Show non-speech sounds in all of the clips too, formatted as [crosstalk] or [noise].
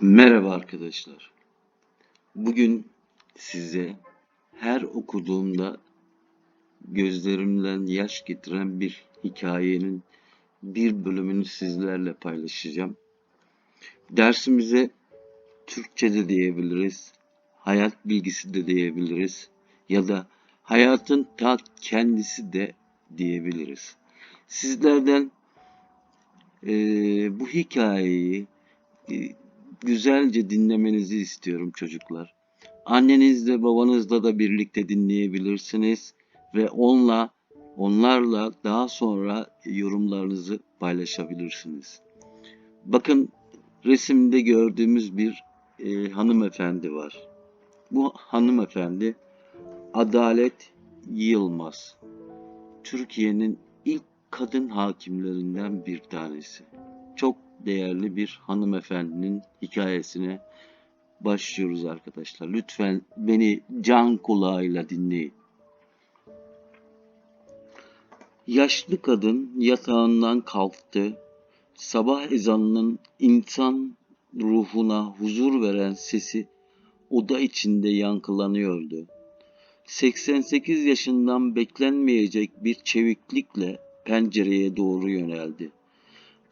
Merhaba arkadaşlar. Bugün size her okuduğumda gözlerimden yaş getiren bir hikayenin bir bölümünü sizlerle paylaşacağım. Dersimize Türkçe de diyebiliriz, hayat bilgisi de diyebiliriz ya da hayatın ta kendisi de diyebiliriz. Sizlerden eee, bu hikayeyi e, güzelce dinlemenizi istiyorum çocuklar. Annenizle babanızla da birlikte dinleyebilirsiniz ve onunla onlarla daha sonra yorumlarınızı paylaşabilirsiniz. Bakın resimde gördüğümüz bir e, hanımefendi var. Bu hanımefendi Adalet Yılmaz. Türkiye'nin ilk kadın hakimlerinden bir tanesi. Çok değerli bir hanımefendinin hikayesine başlıyoruz arkadaşlar. Lütfen beni can kulağıyla dinleyin. Yaşlı kadın yatağından kalktı. Sabah ezanının insan ruhuna huzur veren sesi oda içinde yankılanıyordu. 88 yaşından beklenmeyecek bir çeviklikle pencereye doğru yöneldi.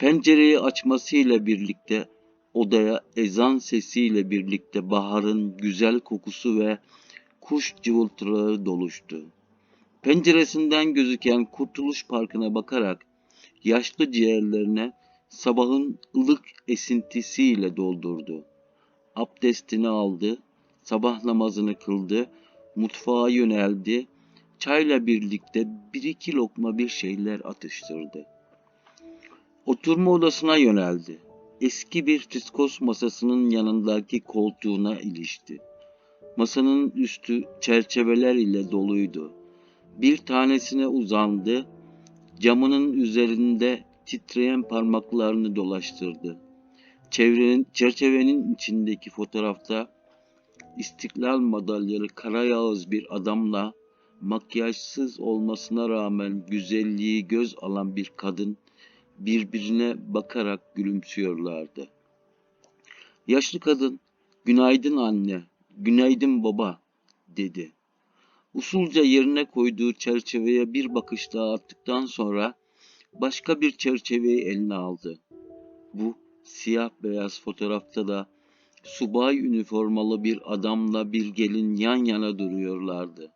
Pencereyi açmasıyla birlikte odaya ezan sesiyle birlikte baharın güzel kokusu ve kuş cıvıltıları doluştu. Penceresinden gözüken Kurtuluş Parkı'na bakarak yaşlı ciğerlerine sabahın ılık esintisiyle doldurdu. Abdestini aldı, sabah namazını kıldı, mutfağa yöneldi, çayla birlikte bir iki lokma bir şeyler atıştırdı. Oturma odasına yöneldi. Eski bir fiskos masasının yanındaki koltuğuna ilişti. Masanın üstü çerçeveler ile doluydu. Bir tanesine uzandı. Camının üzerinde titreyen parmaklarını dolaştırdı. Çevrenin, çerçevenin içindeki fotoğrafta İstiklal madalyalı karayağız bir adamla makyajsız olmasına rağmen güzelliği göz alan bir kadın birbirine bakarak gülümsüyorlardı. Yaşlı kadın, günaydın anne, günaydın baba, dedi. Usulca yerine koyduğu çerçeveye bir bakış daha attıktan sonra başka bir çerçeveyi eline aldı. Bu siyah beyaz fotoğrafta da subay üniformalı bir adamla bir gelin yan yana duruyorlardı.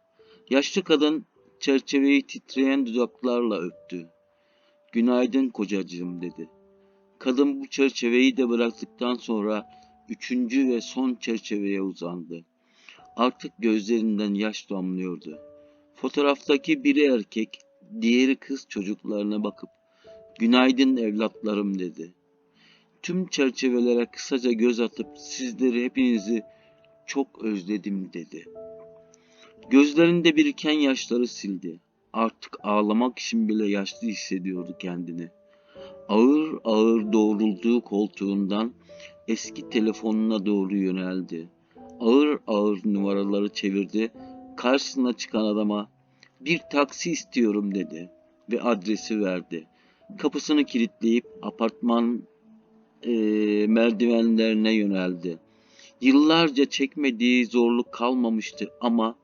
Yaşlı kadın çerçeveyi titreyen dudaklarla öptü. Günaydın kocacığım dedi. Kadın bu çerçeveyi de bıraktıktan sonra üçüncü ve son çerçeveye uzandı. Artık gözlerinden yaş damlıyordu. Fotoğraftaki biri erkek, diğeri kız çocuklarına bakıp günaydın evlatlarım dedi. Tüm çerçevelere kısaca göz atıp sizleri hepinizi çok özledim dedi. Gözlerinde biriken yaşları sildi. Artık ağlamak için bile yaşlı hissediyordu kendini. Ağır ağır doğrulduğu koltuğundan eski telefonuna doğru yöneldi. Ağır ağır numaraları çevirdi. Karşısına çıkan adama bir taksi istiyorum dedi ve adresi verdi. Kapısını kilitleyip apartman e, merdivenlerine yöneldi. Yıllarca çekmediği zorluk kalmamıştı ama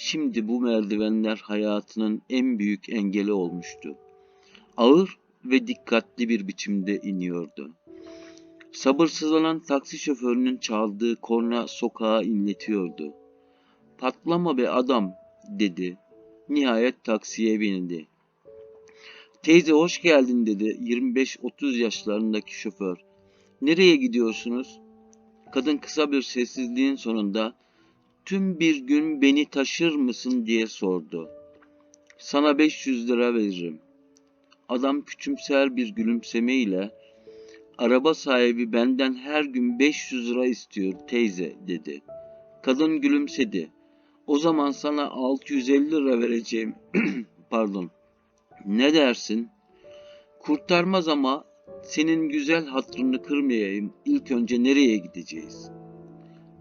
Şimdi bu merdivenler hayatının en büyük engeli olmuştu. Ağır ve dikkatli bir biçimde iniyordu. Sabırsızlanan taksi şoförünün çaldığı korna sokağa inletiyordu. Patlama be adam dedi. Nihayet taksiye bindi. Teyze hoş geldin dedi 25-30 yaşlarındaki şoför. Nereye gidiyorsunuz? Kadın kısa bir sessizliğin sonunda tüm bir gün beni taşır mısın diye sordu. Sana 500 lira veririm. Adam küçümser bir gülümsemeyle araba sahibi benden her gün 500 lira istiyor teyze dedi. Kadın gülümsedi. O zaman sana 650 lira vereceğim. [clears throat] Pardon. Ne dersin? Kurtarmaz ama senin güzel hatırını kırmayayım. İlk önce nereye gideceğiz?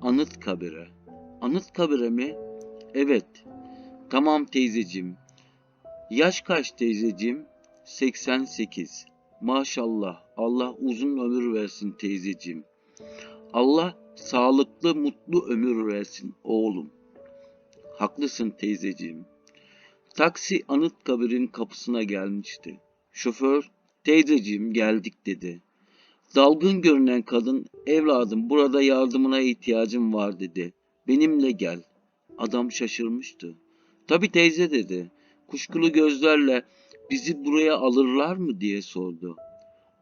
Anıt kabire. Anıtkabir'e mi? Evet. Tamam teyzeciğim. Yaş kaç teyzeciğim? 88. Maşallah. Allah uzun ömür versin teyzeciğim. Allah sağlıklı, mutlu ömür versin oğlum. Haklısın teyzeciğim. Taksi Anıtkabir'in kapısına gelmişti. Şoför, teyzeciğim geldik dedi. Dalgın görünen kadın, evladım burada yardımına ihtiyacım var dedi. Benimle gel. Adam şaşırmıştı. Tabii teyze dedi. Kuşkulu gözlerle bizi buraya alırlar mı diye sordu.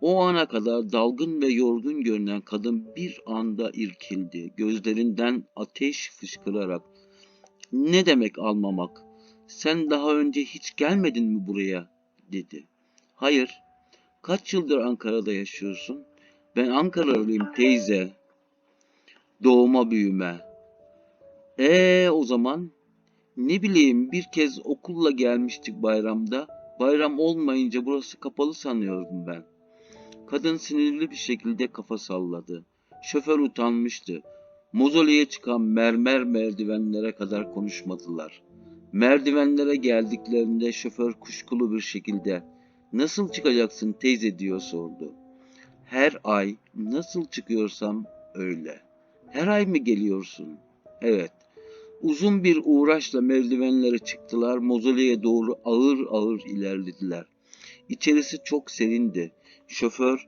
O ana kadar dalgın ve yorgun görünen kadın bir anda irkildi. Gözlerinden ateş fışkırarak. Ne demek almamak? Sen daha önce hiç gelmedin mi buraya? dedi. Hayır. Kaç yıldır Ankara'da yaşıyorsun? Ben Ankaralıyım teyze. Doğuma büyüme. Ee o zaman ne bileyim bir kez okulla gelmiştik bayramda. Bayram olmayınca burası kapalı sanıyordum ben. Kadın sinirli bir şekilde kafa salladı. Şoför utanmıştı. Mozoleye çıkan mermer merdivenlere kadar konuşmadılar. Merdivenlere geldiklerinde şoför kuşkulu bir şekilde "Nasıl çıkacaksın teyze?" diyor sordu. Her ay nasıl çıkıyorsam öyle. Her ay mı geliyorsun? Evet. Uzun bir uğraşla merdivenlere çıktılar. Mozoleye doğru ağır ağır ilerlediler. İçerisi çok serindi. Şoför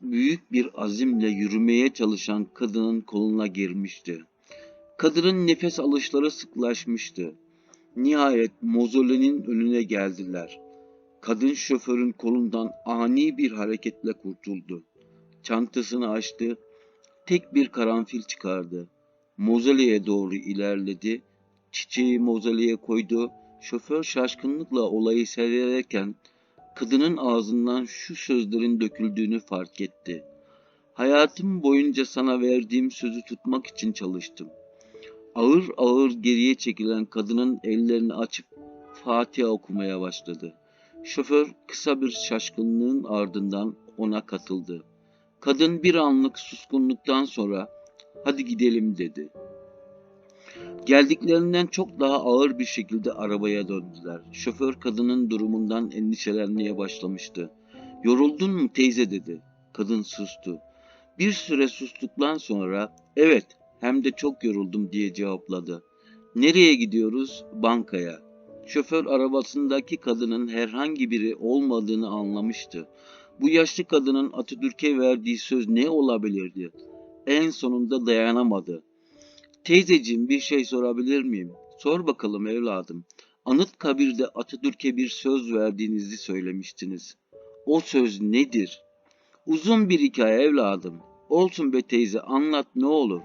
büyük bir azimle yürümeye çalışan kadının koluna girmişti. Kadının nefes alışları sıklaşmıştı. Nihayet mozolenin önüne geldiler. Kadın şoförün kolundan ani bir hareketle kurtuldu. Çantasını açtı, tek bir karanfil çıkardı. Mozoleye doğru ilerledi, çiçeği mozoleye koydu. Şoför şaşkınlıkla olayı seyrederken kadının ağzından şu sözlerin döküldüğünü fark etti. Hayatım boyunca sana verdiğim sözü tutmak için çalıştım. Ağır ağır geriye çekilen kadının ellerini açıp Fatiha okumaya başladı. Şoför kısa bir şaşkınlığın ardından ona katıldı. Kadın bir anlık suskunluktan sonra hadi gidelim dedi. Geldiklerinden çok daha ağır bir şekilde arabaya döndüler. Şoför kadının durumundan endişelenmeye başlamıştı. Yoruldun mu teyze dedi. Kadın sustu. Bir süre sustuktan sonra evet hem de çok yoruldum diye cevapladı. Nereye gidiyoruz? Bankaya. Şoför arabasındaki kadının herhangi biri olmadığını anlamıştı. Bu yaşlı kadının Atatürk'e verdiği söz ne olabilirdi? En sonunda dayanamadı. Teyzeciğim bir şey sorabilir miyim? Sor bakalım evladım. Anıtkabir'de Atatürk'e bir söz verdiğinizi söylemiştiniz. O söz nedir? Uzun bir hikaye evladım. Olsun be teyze anlat ne olur.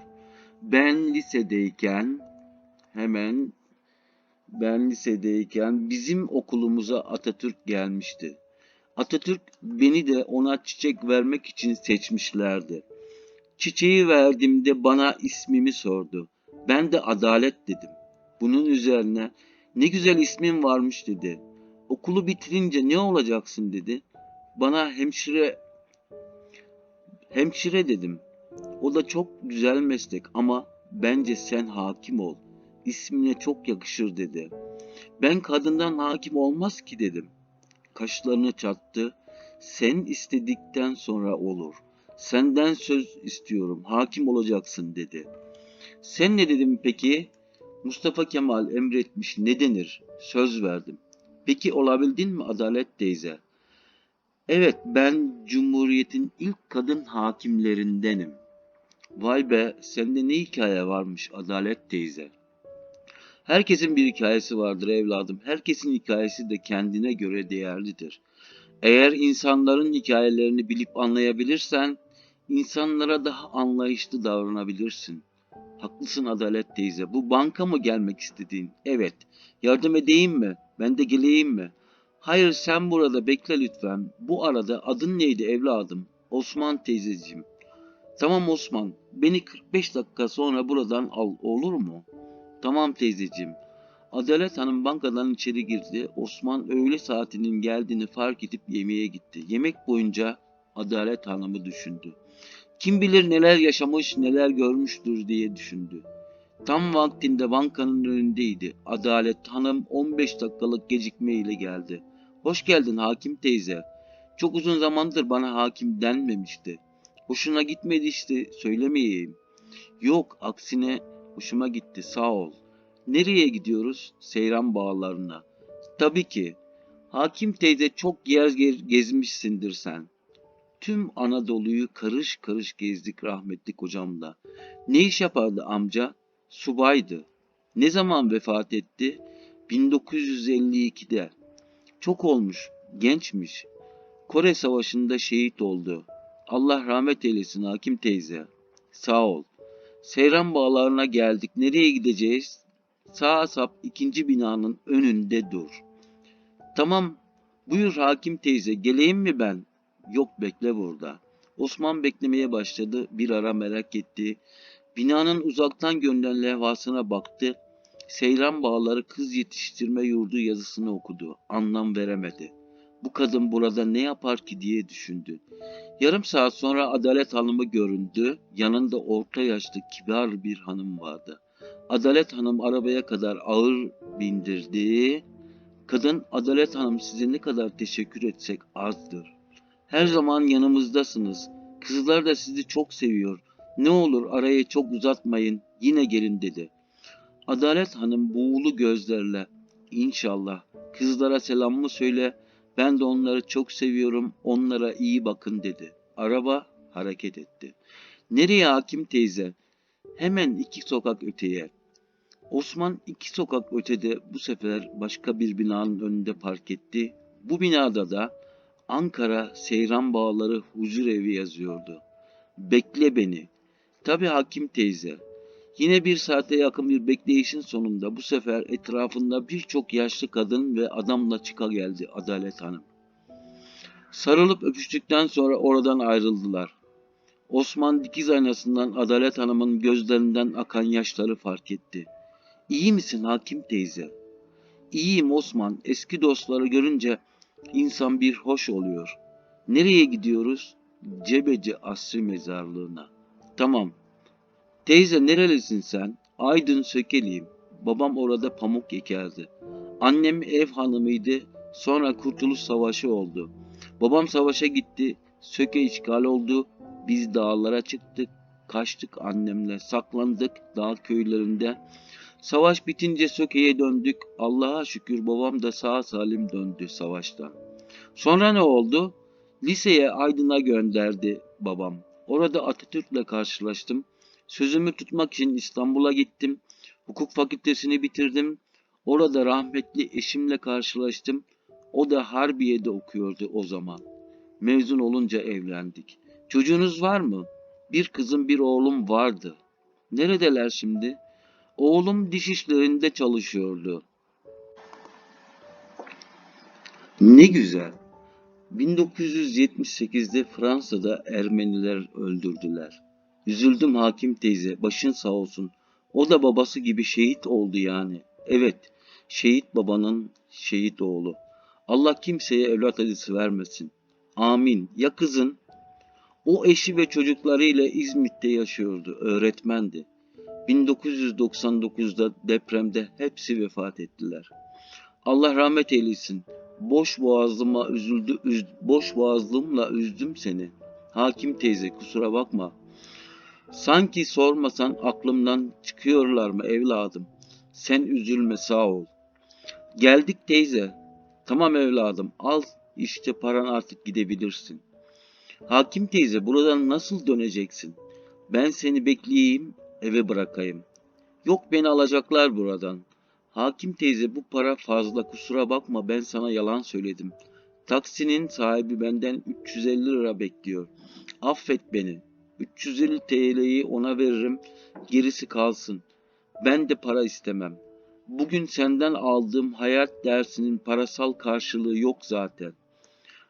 Ben lisedeyken hemen ben lisedeyken bizim okulumuza Atatürk gelmişti. Atatürk beni de ona çiçek vermek için seçmişlerdi. Çiçeği verdiğimde bana ismimi sordu. Ben de adalet dedim. Bunun üzerine ne güzel ismin varmış dedi. Okulu bitirince ne olacaksın dedi. Bana hemşire hemşire dedim. O da çok güzel meslek ama bence sen hakim ol. İsmine çok yakışır dedi. Ben kadından hakim olmaz ki dedim. Kaşlarını çattı. Sen istedikten sonra olur. Senden söz istiyorum. Hakim olacaksın dedi. Sen ne dedin peki? Mustafa Kemal emretmiş ne denir? Söz verdim. Peki olabildin mi Adalet teyze? Evet ben Cumhuriyet'in ilk kadın hakimlerindenim. Vay be sende ne hikaye varmış Adalet teyze. Herkesin bir hikayesi vardır evladım. Herkesin hikayesi de kendine göre değerlidir. Eğer insanların hikayelerini bilip anlayabilirsen, insanlara daha anlayışlı davranabilirsin. Haklısın Adalet teyze. Bu banka mı gelmek istediğin? Evet. Yardım edeyim mi? Ben de geleyim mi? Hayır sen burada bekle lütfen. Bu arada adın neydi evladım? Osman teyzeciğim. Tamam Osman. Beni 45 dakika sonra buradan al olur mu? Tamam teyzeciğim. Adalet Hanım bankadan içeri girdi. Osman öğle saatinin geldiğini fark edip yemeğe gitti. Yemek boyunca Adalet Hanım'ı düşündü. Kim bilir neler yaşamış, neler görmüştür diye düşündü. Tam vaktinde bankanın önündeydi. Adalet Hanım 15 dakikalık gecikmeyle geldi. Hoş geldin hakim teyze. Çok uzun zamandır bana hakim denmemişti. Hoşuna gitmedi işte söylemeyeyim. Yok aksine hoşuma gitti sağ ol. Nereye gidiyoruz? Seyran bağlarına. Tabii ki. Hakim teyze çok yer ge- gezmişsindir sen. Tüm Anadolu'yu karış karış gezdik rahmetli kocamla. Ne iş yapardı amca? Subaydı. Ne zaman vefat etti? 1952'de. Çok olmuş, gençmiş. Kore Savaşı'nda şehit oldu. Allah rahmet eylesin hakim teyze. Sağ ol. Seyran bağlarına geldik. Nereye gideceğiz? Sağa sap ikinci binanın önünde dur. Tamam. Buyur hakim teyze. Geleyim mi ben? Yok bekle burada. Osman beklemeye başladı. Bir ara merak etti. Binanın uzaktan görünen levhasına baktı. Seyran Bağları Kız Yetiştirme Yurdu yazısını okudu. Anlam veremedi. Bu kadın burada ne yapar ki diye düşündü. Yarım saat sonra Adalet Hanım'ı göründü. Yanında orta yaşlı kibar bir hanım vardı. Adalet Hanım arabaya kadar ağır bindirdi. Kadın Adalet Hanım size ne kadar teşekkür etsek azdır. Her zaman yanımızdasınız. Kızlar da sizi çok seviyor. Ne olur arayı çok uzatmayın. Yine gelin dedi. Adalet Hanım buğulu gözlerle İnşallah kızlara selamımı söyle ben de onları çok seviyorum onlara iyi bakın dedi. Araba hareket etti. Nereye hakim teyze? Hemen iki sokak öteye. Osman iki sokak ötede bu sefer başka bir binanın önünde park etti. Bu binada da Ankara Seyran Bağları Huzur Evi yazıyordu. Bekle beni. Tabi hakim teyze. Yine bir saate yakın bir bekleyişin sonunda bu sefer etrafında birçok yaşlı kadın ve adamla çıka geldi Adalet Hanım. Sarılıp öpüştükten sonra oradan ayrıldılar. Osman dikiz aynasından Adalet Hanım'ın gözlerinden akan yaşları fark etti. İyi misin hakim teyze? İyiyim Osman. Eski dostları görünce insan bir hoş oluyor. Nereye gidiyoruz? Cebeci Asri Mezarlığı'na. Tamam. Teyze nerelisin sen? Aydın Sökeliyim. Babam orada pamuk ekerdi. Annem ev hanımıydı. Sonra Kurtuluş Savaşı oldu. Babam savaşa gitti. Söke işgal oldu. Biz dağlara çıktık. Kaçtık annemle. Saklandık dağ köylerinde. Savaş bitince Söke'ye döndük. Allah'a şükür babam da sağ salim döndü savaştan. Sonra ne oldu? Liseye Aydın'a gönderdi babam. Orada Atatürk'le karşılaştım. Sözümü tutmak için İstanbul'a gittim. Hukuk fakültesini bitirdim. Orada rahmetli eşimle karşılaştım. O da Harbiye'de okuyordu o zaman. Mezun olunca evlendik. Çocuğunuz var mı? Bir kızım bir oğlum vardı. Neredeler şimdi? Oğlum diş işlerinde çalışıyordu. Ne güzel. 1978'de Fransa'da Ermeniler öldürdüler. Üzüldüm hakim teyze, başın sağ olsun. O da babası gibi şehit oldu yani. Evet, şehit babanın şehit oğlu. Allah kimseye evlat acısı vermesin. Amin. Ya kızın? O eşi ve çocuklarıyla İzmit'te yaşıyordu, öğretmendi. 1999'da depremde hepsi vefat ettiler. Allah rahmet eylesin. Boş boğazlıma üzüldü, üz, boş boğazlığımla üzdüm seni. Hakim teyze kusura bakma. Sanki sormasan aklımdan çıkıyorlar mı evladım? Sen üzülme sağ ol. Geldik teyze. Tamam evladım al işte paran artık gidebilirsin. Hakim teyze buradan nasıl döneceksin? Ben seni bekleyeyim eve bırakayım. Yok beni alacaklar buradan. Hakim teyze bu para fazla kusura bakma ben sana yalan söyledim. Taksinin sahibi benden 350 lira bekliyor. Affet beni. 350 TL'yi ona veririm, gerisi kalsın. Ben de para istemem. Bugün senden aldığım hayat dersinin parasal karşılığı yok zaten.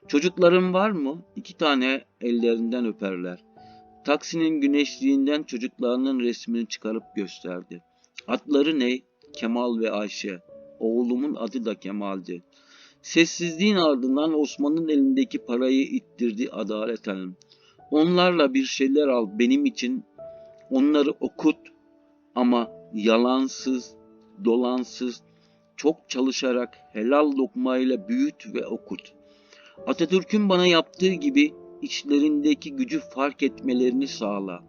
Çocukların var mı? İki tane ellerinden öperler. Taksinin güneşliğinden çocuklarının resmini çıkarıp gösterdi. Adları ne? Kemal ve Ayşe. Oğlumun adı da Kemal'di. Sessizliğin ardından Osman'ın elindeki parayı ittirdi Adalet Hanım. Onlarla bir şeyler al benim için. Onları okut ama yalansız, dolansız, çok çalışarak helal lokmayla büyüt ve okut. Atatürk'ün bana yaptığı gibi içlerindeki gücü fark etmelerini sağla.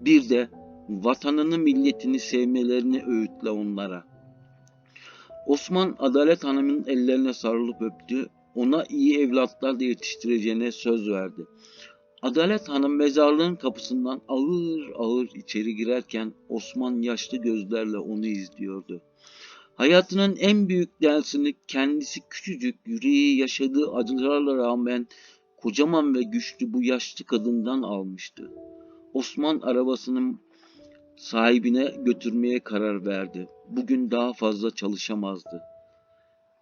Bir de vatanını milletini sevmelerini öğütle onlara. Osman Adalet Hanım'ın ellerine sarılıp öptü. Ona iyi evlatlar da yetiştireceğine söz verdi. Adalet Hanım mezarlığın kapısından ağır ağır içeri girerken Osman yaşlı gözlerle onu izliyordu. Hayatının en büyük dersini kendisi küçücük yüreği yaşadığı acılarla rağmen kocaman ve güçlü bu yaşlı kadından almıştı. Osman arabasının sahibine götürmeye karar verdi. Bugün daha fazla çalışamazdı.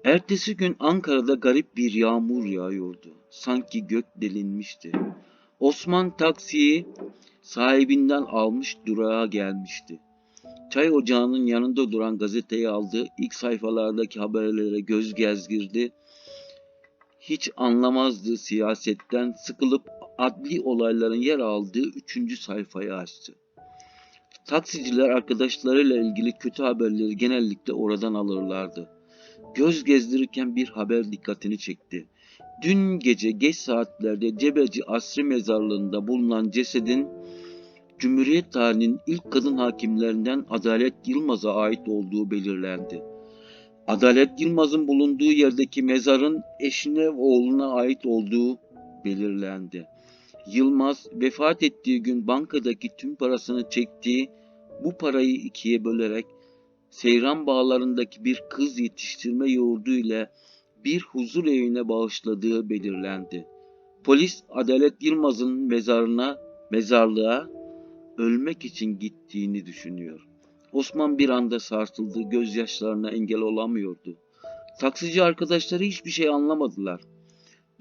Ertesi gün Ankara'da garip bir yağmur yağıyordu. Sanki gök delinmişti. Osman taksiyi sahibinden almış durağa gelmişti. Çay ocağının yanında duran gazeteyi aldı. İlk sayfalardaki haberlere göz gezdirdi. Hiç anlamazdı siyasetten sıkılıp adli olayların yer aldığı üçüncü sayfayı açtı. Taksiciler arkadaşlarıyla ilgili kötü haberleri genellikle oradan alırlardı. Göz gezdirirken bir haber dikkatini çekti. Dün gece geç saatlerde Cebeci Asri Mezarlığı'nda bulunan cesedin Cumhuriyet tarihinin ilk kadın hakimlerinden Adalet Yılmaz'a ait olduğu belirlendi. Adalet Yılmaz'ın bulunduğu yerdeki mezarın eşine ve oğluna ait olduğu belirlendi. Yılmaz vefat ettiği gün bankadaki tüm parasını çektiği bu parayı ikiye bölerek Seyran bağlarındaki bir kız yetiştirme yoğurdu ile bir huzur evine bağışladığı belirlendi. Polis Adalet Yılmaz'ın mezarına, mezarlığa ölmek için gittiğini düşünüyor. Osman bir anda sarsıldı, gözyaşlarına engel olamıyordu. Taksici arkadaşları hiçbir şey anlamadılar.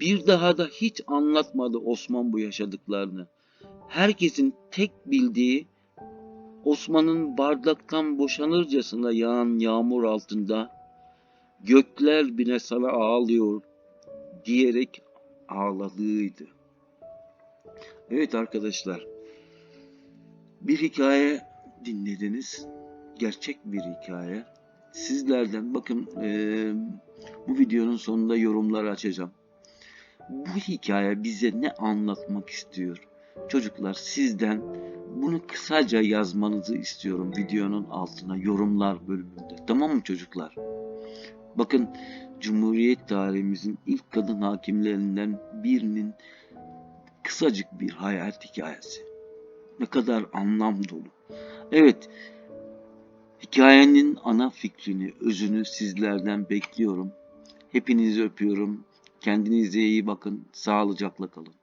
Bir daha da hiç anlatmadı Osman bu yaşadıklarını. Herkesin tek bildiği Osman'ın bardaktan boşanırcasına yağan yağmur altında gökler bile sana ağlıyor diyerek ağladığıydı. Evet arkadaşlar bir hikaye dinlediniz. Gerçek bir hikaye. Sizlerden bakın eee, bu videonun sonunda yorumları açacağım. Bu hikaye bize ne anlatmak istiyor? Çocuklar sizden bunu kısaca yazmanızı istiyorum videonun altına yorumlar bölümünde. Tamam mı çocuklar? Bakın Cumhuriyet tarihimizin ilk kadın hakimlerinden birinin kısacık bir hayat hikayesi. Ne kadar anlam dolu. Evet, hikayenin ana fikrini, özünü sizlerden bekliyorum. Hepinizi öpüyorum. Kendinize iyi bakın. Sağlıcakla kalın.